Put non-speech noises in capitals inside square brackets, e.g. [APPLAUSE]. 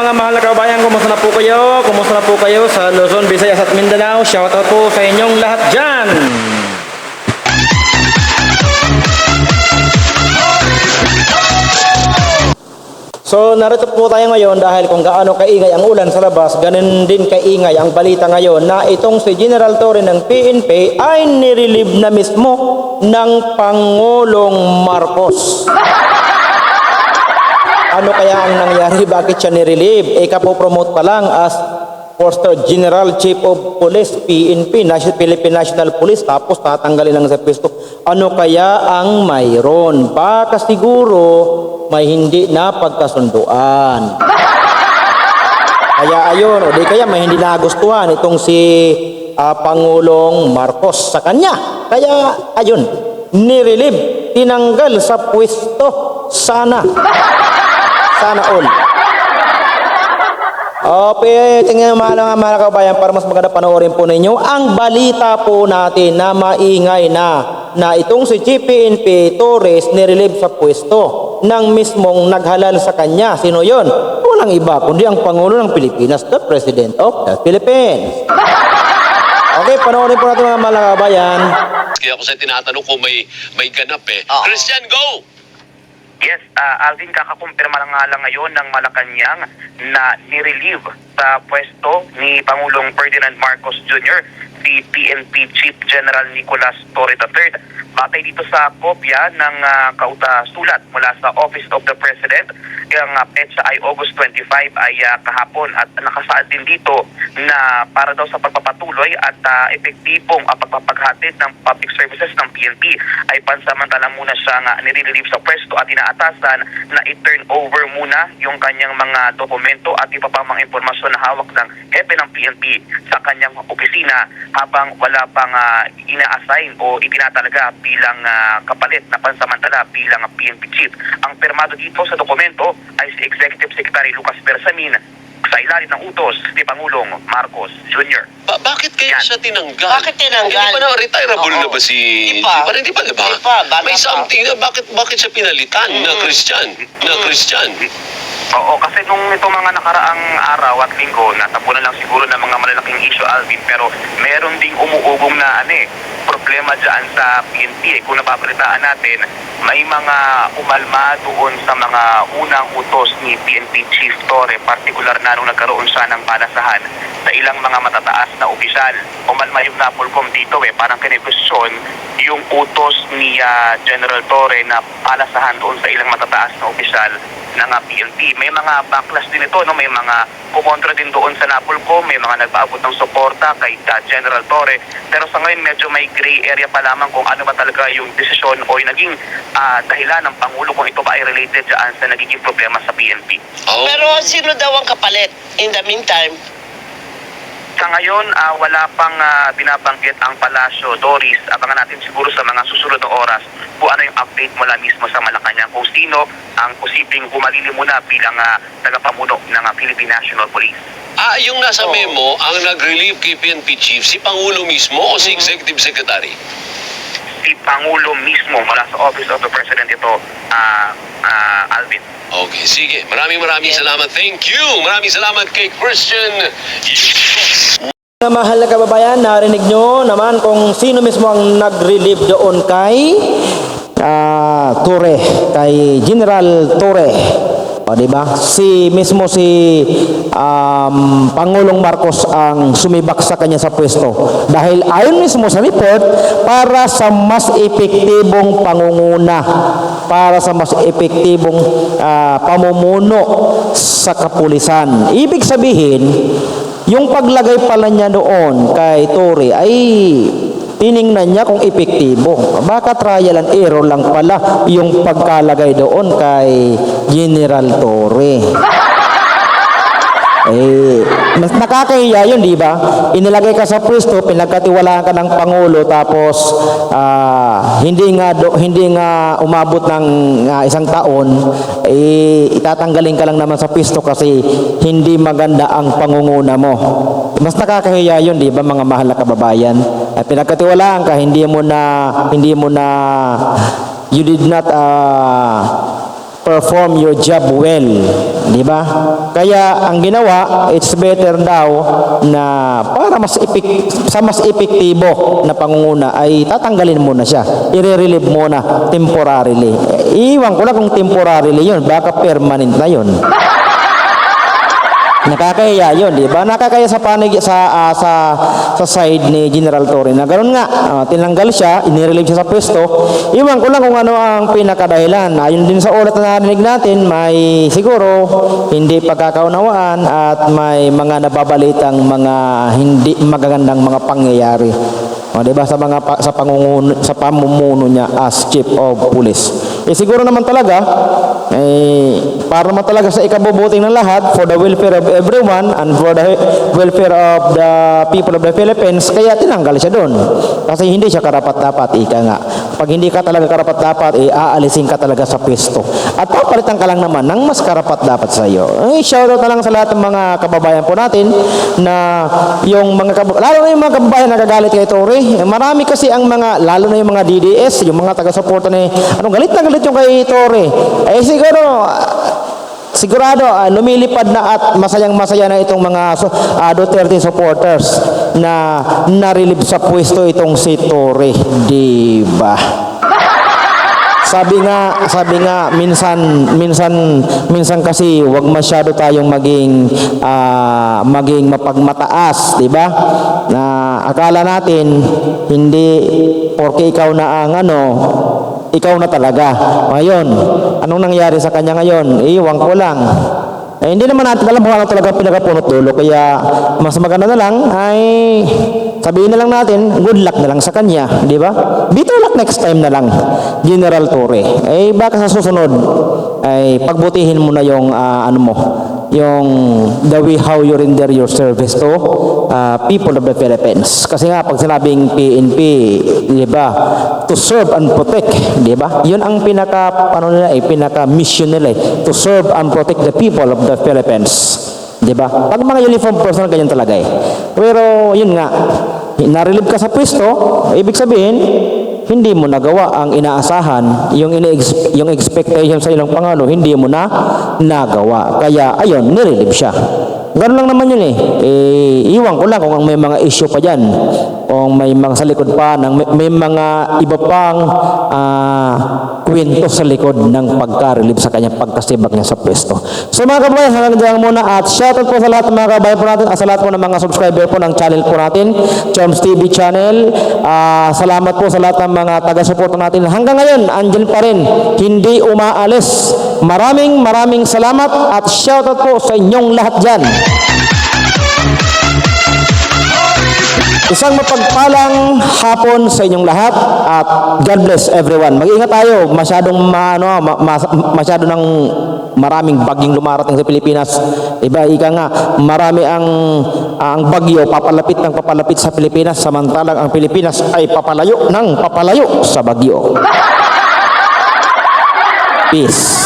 mga mahal na kabayan, kumusta na po kayo? Kumusta na po kayo sa Luzon, Visayas at Mindanao? Shoutout po sa inyong lahat dyan! So narito po tayo ngayon dahil kung gaano kaingay ang ulan sa labas, ganun din kaingay ang balita ngayon na itong si General Torre ng PNP ay nirelieve na mismo ng Pangulong Marcos. [LAUGHS] Ano kaya ang nangyari? Bakit siya nirelieve? Eh, kapopromote pa lang as First General Chief of Police, PNP, National Philippine National Police, tapos tatanggalin lang sa pwesto. Ano kaya ang mayroon? Baka siguro may hindi na pagkasunduan. Kaya ayun, o di kaya may hindi nagustuhan itong si ah, Pangulong Marcos sa kanya. Kaya ayun, nirelieve, tinanggal sa pwesto. Sana. Sana all. Okay, tingnan mga mga mga kabayan para mas maganda panoorin po ninyo ang balita po natin na maingay na na itong si GPNP Torres nirelieve sa pwesto ng mismong naghalal sa kanya. Sino yon? Walang iba kundi ang Pangulo ng Pilipinas, the President of the Philippines. Okay, panoorin po natin mga mga kabayan. Kaya ako sa tinatanong kung may may ganap eh. Oo. Christian, go! Yes, uh, Alvin, kakakumpirma lang nga lang ngayon ng Malacanang na nirelieve sa pwesto ni Pangulong Ferdinand Marcos Jr. si PNP Chief General Nicolas Torre III. Batay dito sa kopya ng uh, kauta sulat mula sa Office of the President, ang uh, petsa ay August 25 ay ah, kahapon at nakasaad din dito na para daw sa pagpapatuloy at ah, epektibong uh, pagpapaghatid ng public services ng PNP ay pansamantala muna siyang uh, nire-relieve sa pwesto at inaatasan na i-turn over muna yung kanyang mga dokumento at iba mga impormasyon na hawak ng hepe ng PNP sa kanyang opisina habang wala pang ah, ina-assign o itinatalaga bilang ah, kapalit na pansamantala bilang PNP chief. Ang permado dito sa dokumento ay si Executive Secretary Lucas Bersamin sa ilalim ng utos ni Pangulong Marcos Jr. Ba- bakit kaya Yan. siya tinanggal? Bakit tinanggal? Hindi pa na retirable Oo. na ba si... Di pa. Hindi pa, di ba? Di pa, bata May pa. something na bakit bakit siya pinalitan na Mm. Christian? Na Mm. Christian? Oo, kasi nung itong mga nakaraang araw at linggo, natapunan lang siguro ng mga malalaking issue, Alvin, pero meron ding umuugong na ano eh, problema dyan sa PNP. Eh. Kung napapalitaan natin, may mga umalma doon sa mga unang utos ni PNP Chief Torre, partikular na nung nagkaroon siya ng palasahan sa ilang mga matataas na opisyal. Umalma yung Napolcom dito eh, parang kinipusyon yung utos ni ah, General Torre na palasahan doon sa ilang matataas na opisyal ng ah, PNP. May mga backlash din ito, no? may mga kumontra din doon sa Napolcom, may mga nagpaabot ng suporta kay General Torre. Pero sa ngayon medyo may gray area pa lamang kung ano ba talaga yung desisyon o yung naging ah, dahilan ng Pangulo kung ito ba ay related dyan sa nagiging problema sa PNP. Oh. Pero sino daw ang kapalit? In the meantime, Sa ngayon, ah, wala pang ah, binabanggit ang Palasyo. Doris, abangan natin siguro sa mga susunod na oras kung ano yung update mula mismo sa Malacanang. Kung sino ang posibleng humalili muna bilang ah, tagapamuno ng ah, Philippine National Police. Ah, yung nasa Oo. memo, ang nag-relieve kay PNP Chief, si Pangulo mismo o si Executive Secretary? Si Pangulo mismo mula sa Office of the President ito, ah, ah, Alvin. Okay, sige. Maraming maraming salamat. Thank you. Maraming salamat kay Christian. Mga mahal na kababayan, narinig nyo naman kung sino mismo ang nag-relieve doon kay ah, Torre, kay General Torre. O, di ba? Si mismo si um, Pangulong Marcos ang sumibak sa kanya sa pwesto. Dahil ayon mismo sa report, para sa mas epektibong pangunguna, para sa mas epektibong ah, pamumuno sa kapulisan. Ibig sabihin, yung paglagay pala niya doon kay Torre ay tiningnan niya kung epektibo. Baka trial and error lang pala yung pagkalagay doon kay General Torre. Eh, mas nakakahiya yun, di ba? Inilagay ka sa pwesto, pinagkatiwalaan ka ng Pangulo, tapos ah, hindi nga do, hindi nga umabot ng ah, isang taon, eh, itatanggalin ka lang naman sa pwesto kasi hindi maganda ang pangunguna mo. Mas nakakahiya yun, di ba, mga mahal na kababayan? At pinagkatiwalaan ka, hindi mo na, hindi mo na, you did not, ah, perform your job well. Di ba? Kaya ang ginawa, it's better daw na para mas epek, sa mas epektibo na pangunguna ay tatanggalin muna siya. I-relieve muna temporarily. Eh, iwan ko lang kung temporarily yun. Baka permanent na yun. [LAUGHS] Nakakaya yun, di ba? Nakakaya sa panig sa ah, sa sa side ni General Torre na ganoon nga, ah, tinanggal siya, inirelieve siya sa pwesto. Iwan ko lang kung ano ang pinakadahilan. Ayon din sa ulat na narinig natin, may siguro hindi pagkakaunawaan at may mga nababalitang mga hindi magagandang mga pangyayari. O, di ba sa mga sa pangunguno sa pamumuno niya as chief of police. Eh siguro naman talaga eh para naman talaga sa ikabubuting ng lahat for the welfare of everyone and for the welfare of the people of the Philippines kaya tinanggal siya doon. Kasi hindi siya karapat-dapat ika nga. Pag hindi ka talaga karapat-dapat eh aalisin ka talaga sa pwesto. At papalitan ka lang naman ng mas karapat-dapat sa iyo. Eh shoutout na lang sa lahat ng mga kababayan po natin na yung mga kab- lalo na yung mga kababayan na nagagalit kay Torre. Eh, Marami kasi ang mga lalo na yung mga DDS, yung mga taga-suporta ni ano galit na galit yung kay Torre. Eh siguro Sigurado, ah, lumilipad na at masayang-masaya na itong mga ah, Duterte supporters na narilib sa pwesto itong si Torre, di ba? Sabi nga, sabi nga minsan minsan minsan kasi wag masyado tayong maging ah, maging mapagmataas, 'di ba? Na akala natin hindi porke ikaw na ang ano, ikaw na talaga. Ngayon, anong nangyari sa kanya ngayon? Iwan ko lang. Eh, hindi naman natin alam kung ano talaga pinakapunot dulo. Kaya mas maganda na lang ay sabihin na lang natin, good luck na lang sa kanya. Di ba? Better luck next time na lang, General Torre. Eh, baka sa susunod, ay pagbutihin mo na yung ah, ano mo, yung the way how you render your service to ah, people of the Philippines. Kasi nga, pag sinabing PNP, di ba, to serve and protect, di ba? Yun ang pinaka, ano nila, eh, pinaka mission nila, eh, to serve and protect the people of the Philippines. Di ba? Pag mga uniform person, ganyan talaga eh. Pero, yun nga, narilib ka sa pwesto, ibig sabihin, hindi mo nagawa ang inaasahan, yung, ina yung expectation sa ilang pangalo, hindi mo na nagawa. Kaya, ayun, nirelieve siya. Ganun lang naman yun eh. eh. Iwan ko lang kung may mga issue pa dyan. O may mga sa likod pa, ng, may, mga iba pang ah, kwento sa likod ng pagka-relieve sa kanyang pagkasibak niya sa pwesto. So mga kababayan, hanggang dyan muna at shoutout po sa lahat ng mga kababayan po natin at sa lahat po ng mga subscriber po ng channel po natin, Choms TV channel. Ah, salamat po sa lahat ng mga taga-suporta natin. Hanggang ngayon, andyan pa rin, hindi umaalis. Maraming maraming salamat at shoutout po sa inyong lahat dyan. Isang mapagpalang hapon sa inyong lahat at God bless everyone. Mag-ingat tayo, masyadong ma, ano, ma, ma- masyado ng maraming bagyong lumarating sa Pilipinas. Iba, ika nga, marami ang ang bagyo papalapit ng papalapit sa Pilipinas samantalang ang Pilipinas ay papalayo ng papalayo sa bagyo. [LAUGHS] Peace.